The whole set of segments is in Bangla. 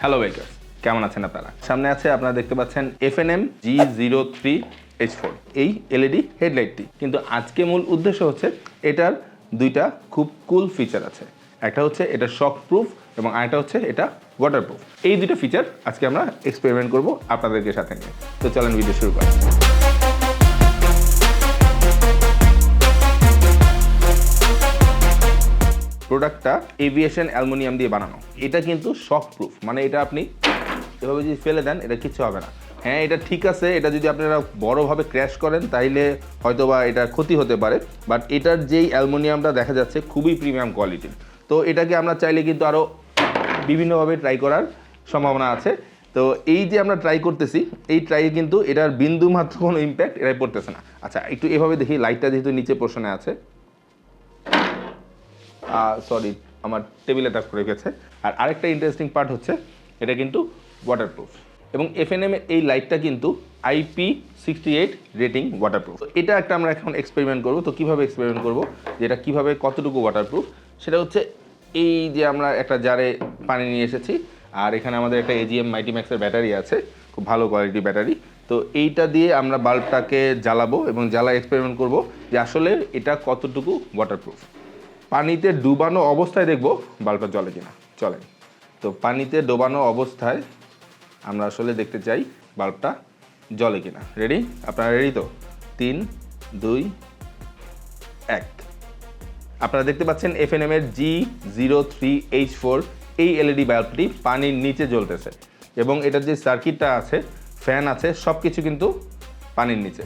হ্যালো ওয়েকার্স কেমন আছেন আপনারা? সামনে আছে, আপনারা দেখতে পাচ্ছেন F N M G zero three H four এই এলইডি হেডলাইটটি। কিন্তু আজকে মূল উদ্দেশ্য হচ্ছে, এটার দুইটা খুব কুল ফিচার আছে। একটা হচ্ছে, এটা শক প্রুফ এবং আরেকটা হচ্ছে, এটা ওয়াটার প্রুফ এই দুটো ফিচার আজকে আমরা এক্সপেরিমেন্ট করব আপনাদেরকে সাথে নিয়ে। তো চলেন ভিডিও শুরু করি প্রোডাক্টটা এভিয়েশন অ্যালুমিনিয়াম দিয়ে বানানো। এটা কিন্তু শক প্রুফ মানে এটা আপনি এভাবে যদি ফেলে দেন, এটা কিচ্ছু হবে না। হ্যাঁ এটা ঠিক আছে, এটা যদি আপনারা বড়োভাবে ক্র্যাশ করেন, তাইলে হয়তো বা এটা ক্ষতি হতে পারে বাট এটার যেই অ্যালুমিনিয়ামটা দেখা যাচ্ছে খুবই প্রিমিয়াম কোয়ালিটির তো এটাকে আমরা চাইলে কিন্তু আরও বিভিন্নভাবে ট্রাই করার সম্ভাবনা আছে। তো এই যে আমরা ট্রাই করতেছি, এই ট্রাইয়ে কিন্তু এটার বিন্দু মাত্র কোনো ইম্প্যাক্ট এটাই পড়তেছে না। আচ্ছা একটু এভাবে দেখি লাইটটা যেহেতু নিচে পোর্শনে আছে। সরি আমার টেবিলে টাচ করে গেছে। আর আরেকটা ইন্টারেস্টিং পার্ট হচ্ছে, এটা কিন্তু ওয়াটারপ্রুফ এবং এফএনএম এর এই লাইটটা কিন্তু IP sixty eight rating waterproof এটা একটা আমরা এখন এক্সপেরিমেন্ট করব। তো কীভাবে এক্সপেরিমেন্ট করব? যে এটা কীভাবে কতটুকু ওয়াটারপ্রুফ সেটা হচ্ছে এই যে আমরা একটা জারে পানি নিয়ে এসেছি। আর এখানে আমাদের একটা এজিএম মাইটি ম্যাক্সের ব্যাটারি আছে। খুব ভালো কোয়ালিটি ব্যাটারি তো এইটা দিয়ে আমরা বাল্বটাকে জ্বালাবো এবং জ্বালা এক্সপেরিমেন্ট করব যে আসলে এটা কতটুকু ওয়াটারপ্রুফ পানিতে ডুবানো অবস্থায় দেখব বাল্বটা জ্বলে কিনা। চলেন। তো পানিতে ডোবানো অবস্থায় আমরা আসলে দেখতে চাই বাল্বটা জ্বলে কিনা। রেডি আপনারা রেডি তো? তিন, দুই, এক। আপনারা দেখতে পাচ্ছেন এফএনএম এর G zero three H four এই এলইডি বাল্বটি পানির নিচে জ্বলতেছে এবং এটার যে সার্কিটটা আছে ফ্যান আছে সব কিছু কিন্তু পানির নিচে।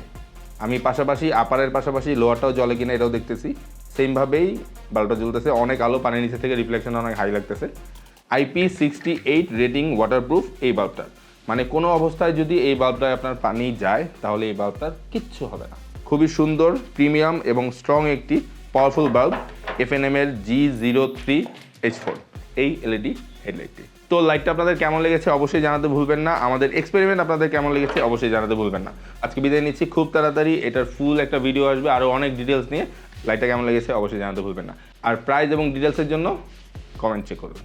আমি পাশাপাশি আপারের পাশাপাশি লোয়ারটাও জলে কিনা এটাও দেখতেছি। সেমভাবেই বাল্বটা জ্বলতেছে। অনেক আলো পানির নিচে থেকে রিফ্লেকশন অনেক হাই লাগতেছে। IP sixty eight rating waterproof এই বাল্বটার মানে কোনো অবস্থায় যদি এই বাল্বটায় আপনার পানি যায়, তাহলে এই বাল্বটার কিচ্ছু হবে না। খুবই সুন্দর প্রিমিয়াম এবং স্ট্রং একটি পাওয়ারফুল বাল্ব এফএনএম এর G zero three H four এই এলইডি হেডলাইটটি তো লাইটটা আপনাদের কেমন লেগেছে অবশ্যই জানাতে ভুলবেন না। আমাদের এক্সপেরিমেন্ট আপনাদের কেমন লেগেছে অবশ্যই জানাতে ভুলবেন না। আজকে বিদায় নিচ্ছি। খুব তাড়াতাড়ি এটার ফুল একটা ভিডিও আসবে। আরও অনেক ডিটেলস নিয়ে লাইটটা কেমন লেগেছে অবশ্যই জানাতে ভুলবেন না। আর প্রাইস এবং ডিটেলসের জন্য কমেন্ট চেক করুন